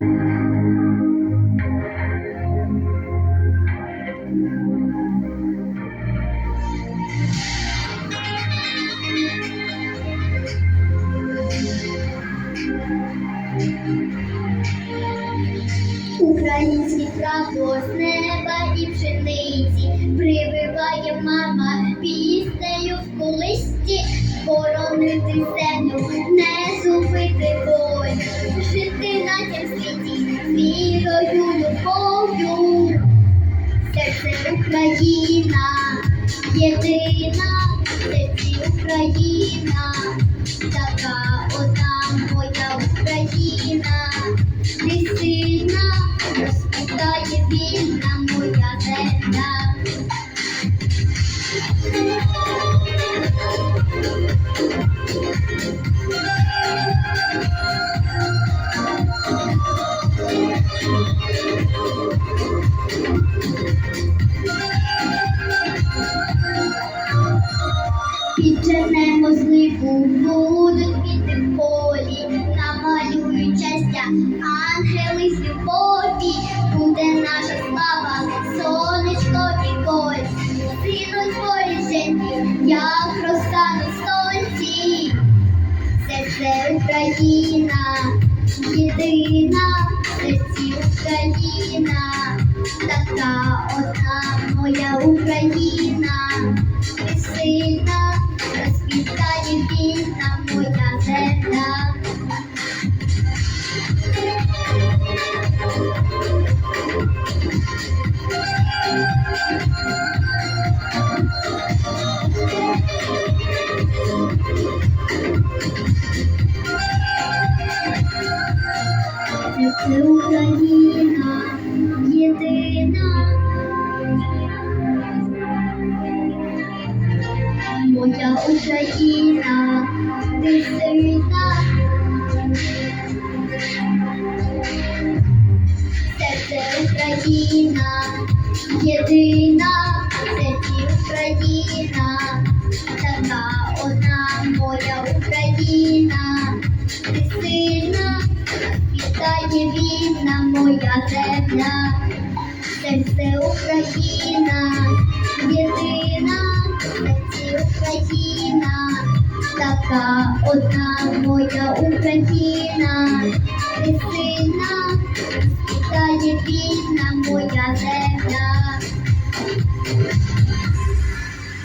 Український прапор з неба і пшениці. Прививає мама піснею в колисті, боронити землю, не цім світі вірою, любов'ю. Серце Україна, єдина, серці Україна, така одна моя Україна, ти сильна, розквітає вільна моя земля. Підженемо зливу, будуть квіти в полі, намалюють щастя, ангели з любові, буде наша слава, сонечко і коль, синуть поріжені, як роса на сонці. Серце Україна, єдина, в серці Україна, така одна моя Україна, сильна, розквітає вільна моя земля. Це Україна, єдина. Моя Україна, ти сильна. Серце Україна, єдина, серці Україна, така одна моя Україна, ти сильна, вітає вільна моя земля, серце Україна, така одна моя Україна, ти та є вільна моя земля.